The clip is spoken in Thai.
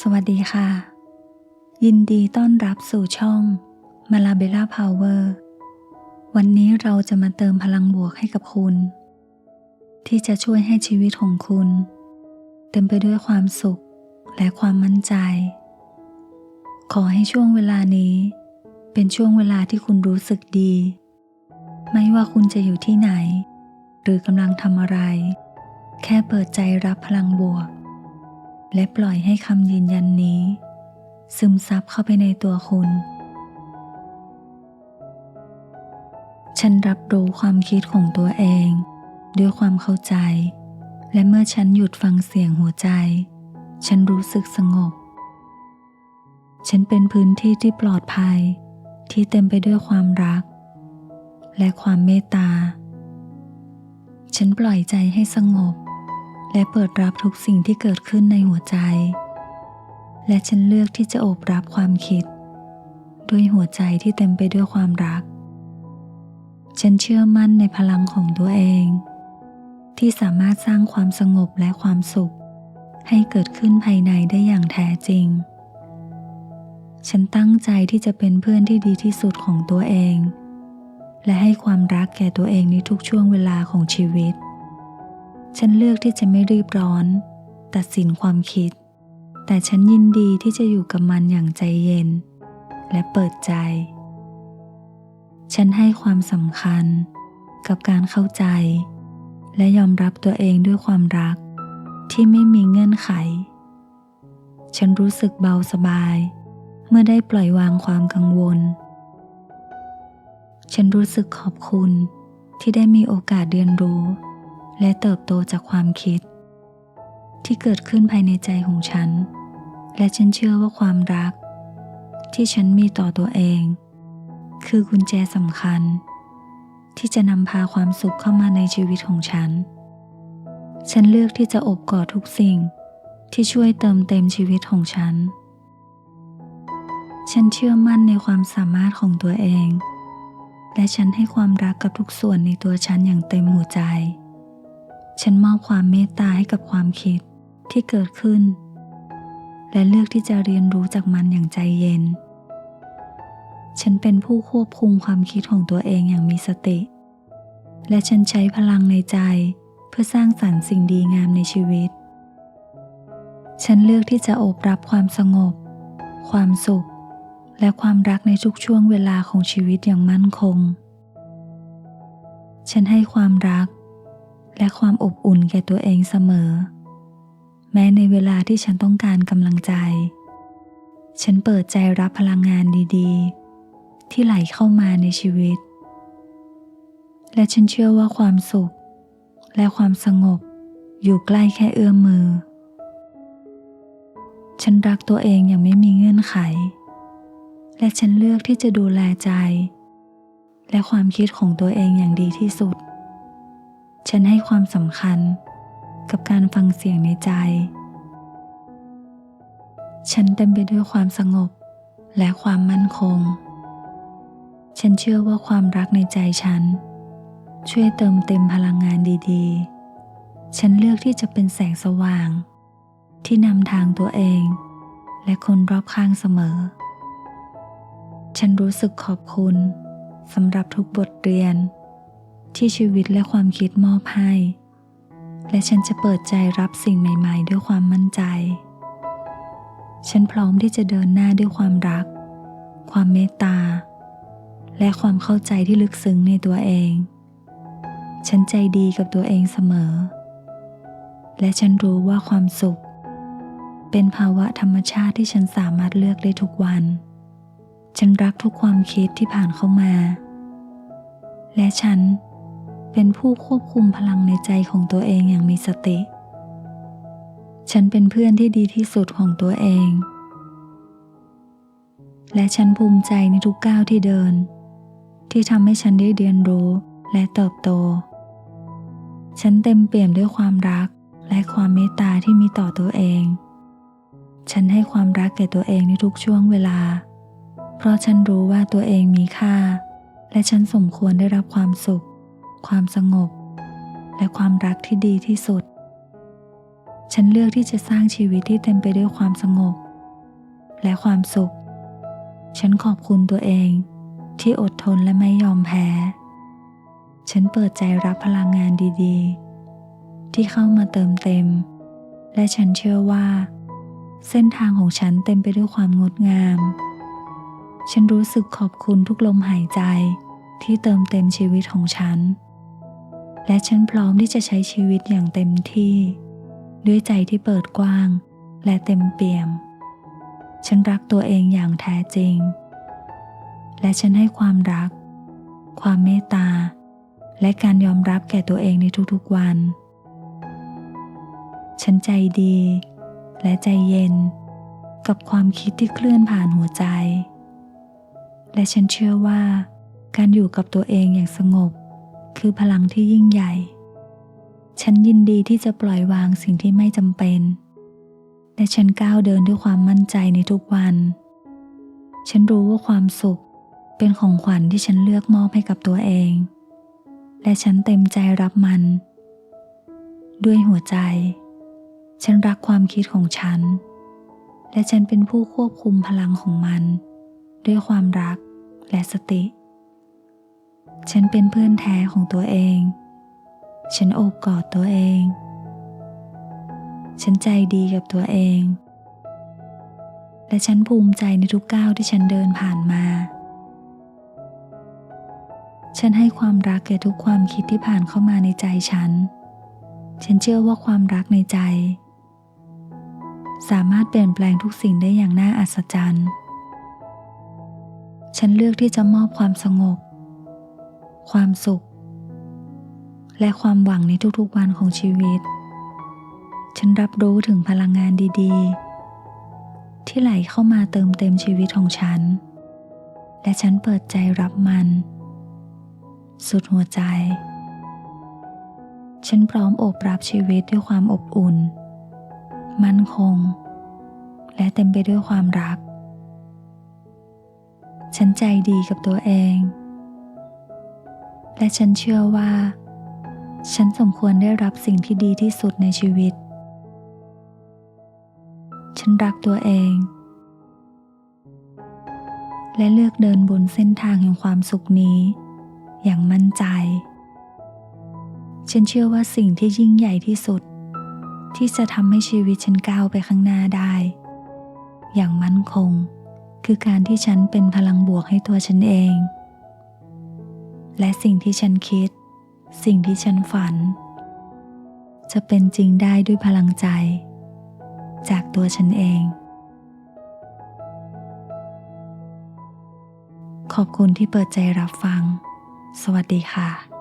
สวัสดีค่ะ ยินดีต้อนรับสู่ช่องมาลาเบล่าพาวเวอร์วันนี้เราจะมาเติมพลังบวกให้กับคุณ ที่จะช่วยให้ชีวิตของคุณ เต็มไปด้วยความสุขและความมั่นใจ ขอให้ช่วงเวลานี้ เป็นช่วงเวลาที่คุณรู้สึกดี ไม่ว่าคุณจะอยู่ที่ไหน หรือกำลังทำอะไร แค่เปิดใจรับพลังบวก และปล่อยให้คำยืนยันนี้ ซึมซับเข้าไปในตัวคุณ ฉันรับรู้ความคิดของตัวเอง ด้วยความเข้าใจ และเมื่อฉันหยุดฟังเสียงหัวใจ ฉันรู้สึกสงบ ฉันเป็นพื้นที่ที่ปลอดภัย ที่เต็มไปด้วยความรัก และความเมตตา ฉันปล่อยใจให้สงบ และเปิดรับทุกสิ่งที่เกิดขึ้นในหัวใจ และฉันเลือกที่จะโอบรับความคิด ด้วยหัวใจที่เต็มไปด้วยความรัก ฉันเชื่อมั่นในพลังของตัวเอง ที่สามารถสร้างความสงบและความสุข ให้เกิดขึ้นภายในได้อย่างแท้จริง ฉันตั้งใจที่จะเป็นเพื่อนที่ดีที่สุดของตัวเอง และให้ความรักแก่ตัวเองในทุกช่วงเวลาของชีวิต ฉันเลือกที่จะไม่รีบร้อน ตัดสินความคิด แต่ฉันยินดีที่จะอยู่กับมันอย่างใจเย็น และเปิดใจ ฉันให้ความสำคัญกับการเข้าใจ และยอมรับตัวเองด้วยความรักที่ไม่มีเงื่อนไข ฉันรู้สึกเบาสบาย เมื่อได้ปล่อยวางความกังวล ฉันรู้สึกขอบคุณที่ได้มีโอกาสเรียนรู้ และเติบโตจากความคิด ที่เกิดขึ้นภายในใจของฉัน และฉันเชื่อว่าความรัก ที่ฉันมีต่อตัวเอง คือกุญแจสำคัญ ที่จะนำพาความสุขเข้ามาในชีวิตของฉัน ฉันเลือกที่จะอบกอดทุกสิ่งที่ช่วยเติมเต็มชีวิตของฉัน ฉันเชื่อมั่นในความสามารถของตัวเอง และฉันให้ความรักกับทุกส่วนในตัวฉันอย่างเต็มหัวใจ ฉันมอบความเมตตาให้กับความคิดที่เกิดขึ้น และเลือกที่จะเรียนรู้จากมันอย่างใจเย็น ฉันเป็นผู้ควบคุมความคิดของตัวเองอย่างมีสติ และฉันใช้พลังในใจเพื่อสร้างสรรค์สิ่งดีงามในชีวิต ฉันเลือกที่จะโอบรับความสงบ ความสุข และความรักในทุกช่วงเวลาของชีวิตอย่างมั่นคง ฉันให้ความรัก และความอบอุ่นแก่ตัวเองเสมอ แม้ในเวลาที่ฉันต้องการกำลังใจ ฉันเปิดใจรับพลังงานดีๆ ที่ไหลเข้ามาในชีวิต และฉันเชื่อว่าความสุข และความสงบอยู่ใกล้แค่เอื้อมมือ ฉันรักตัวเองอย่างไม่มีเงื่อนไข และฉันเลือกที่จะดูแลใจ และความคิดของตัวเองอย่างดีที่สุด ฉันให้ความสำคัญกับการฟังเสียงในใจ ฉันเต็มไปด้วยความสงบและความมั่นคง ฉันเชื่อว่าความรักในใจฉัน ช่วยเติมเต็มพลังงานดีๆ ฉันเลือกที่จะเป็นแสงสว่าง ที่นำทางตัวเอง และคนรอบข้างเสมอ ฉันรู้สึกขอบคุณสำหรับทุกบทเรียน ที่ชีวิตและความคิดมอบให้ และฉันจะเปิดใจรับสิ่งใหม่ ๆ ด้วยความมั่นใจ ฉันพร้อมที่จะเดินหน้าด้วยความรัก ความเมตตา และความเข้าใจที่ลึกซึ้งในตัวเอง ฉันใจดีกับตัวเองเสมอ และฉันรู้ว่าความสุข เป็นภาวะธรรมชาติที่ฉันสามารถเลือกได้ทุกวัน ฉันรักทุกความคิดที่ผ่านเข้ามาและฉัน เป็นผู้ควบคุมพลังในใจของตัวเองอย่างมีสติ ฉันเป็นเพื่อนที่ดีที่สุดของตัวเอง และฉันภูมิใจในทุกก้าวที่เดิน ที่ทำให้ฉันได้เรียนรู้และเติบโต ฉันเต็มเปี่ยมด้วยความรักและความเมตตาที่มีต่อตัวเอง ฉันให้ความรักแก่ตัวเองในทุกช่วงเวลา เพราะฉันรู้ว่าตัวเองมีค่า และฉันสมควรได้รับความสุข ความสงบ และความรักที่ดีที่สุด ฉันเลือกที่จะสร้างชีวิตที่เต็มไปด้วยความสงบ และความสุข ฉันขอบคุณตัวเองที่อดทนและไม่ยอมแพ้ ฉันเปิดใจรับพลังงานดีๆ ที่เข้ามาเติมเต็ม และฉันเชื่อว่า เส้นทางของฉันเต็มไปด้วยความงดงาม ฉันรู้สึกขอบคุณทุกลมหายใจที่เติมเต็มชีวิตของฉัน และฉันพร้อมที่จะใช้ชีวิตอย่างเต็มที่ ด้วยใจที่เปิดกว้าง และเต็มเปี่ยม ฉันรักตัวเองอย่างแท้จริง และฉันให้ความรัก ความเมตตา และการยอมรับแก่ตัวเองในทุกๆวัน ฉันใจดี และใจเย็น กับความคิดที่เคลื่อนผ่านหัวใจ และฉันเชื่อว่า การอยู่กับตัวเองอย่างสงบ คือพลังที่ยิ่งใหญ่ ฉันยินดีที่จะปล่อยวางสิ่งที่ไม่จำเป็น และฉันก้าวเดินด้วยความมั่นใจในทุกวัน ฉันรู้ว่าความสุขเป็นของขวัญที่ฉันเลือกมอบให้กับตัวเอง และฉันเต็มใจรับมัน ด้วยหัวใจ ฉันรักความคิดของฉัน และฉันเป็นผู้ควบคุมพลังของมัน ด้วยความรักและสติ ฉันเป็นเพื่อนแท้ของตัวเอง ฉันโอบกอดตัวเอง ฉันใจดีกับตัวเอง และฉันภูมิใจในทุกก้าวที่ฉันเดินผ่านมา ฉันให้ความรักแก่ทุกความคิดที่ผ่านเข้ามาในใจฉัน ฉันเชื่อว่าความรักในใจ สามารถเปลี่ยนแปลงทุกสิ่งได้อย่างน่าอัศจรรย์ ฉันเลือกที่จะมอบความสงบ ความสุข และความหวังในทุกๆวันของชีวิต ฉันรับรู้ถึงพลังงานดีๆ ที่ไหลเข้ามาเติมเต็มชีวิตของฉัน และฉันเปิดใจรับมัน สุดหัวใจ ฉันพร้อมโอบรับชีวิตด้วยความอบอุ่น มั่นคง และเต็มไปด้วยความรัก ฉันใจดีกับตัวเอง และฉันเชื่อว่า ฉันสมควรได้รับสิ่งที่ดีที่สุดในชีวิต ฉันรักตัวเอง และเลือกเดินบนเส้นทางแห่งความสุขนี้ อย่างมั่นใจ ฉันเชื่อว่าสิ่งที่ยิ่งใหญ่ที่สุด ที่จะทำให้ชีวิตฉันก้าวไปข้างหน้าได้ อย่างมั่นคง คือการที่ฉันเป็นพลังบวกให้ตัวฉันเอง และสิ่งที่ฉันคิด สิ่งที่ฉันฝัน จะเป็นจริงได้ด้วยพลังใจ จากตัวฉันเอง ขอบคุณที่เปิดใจรับฟัง สวัสดีค่ะ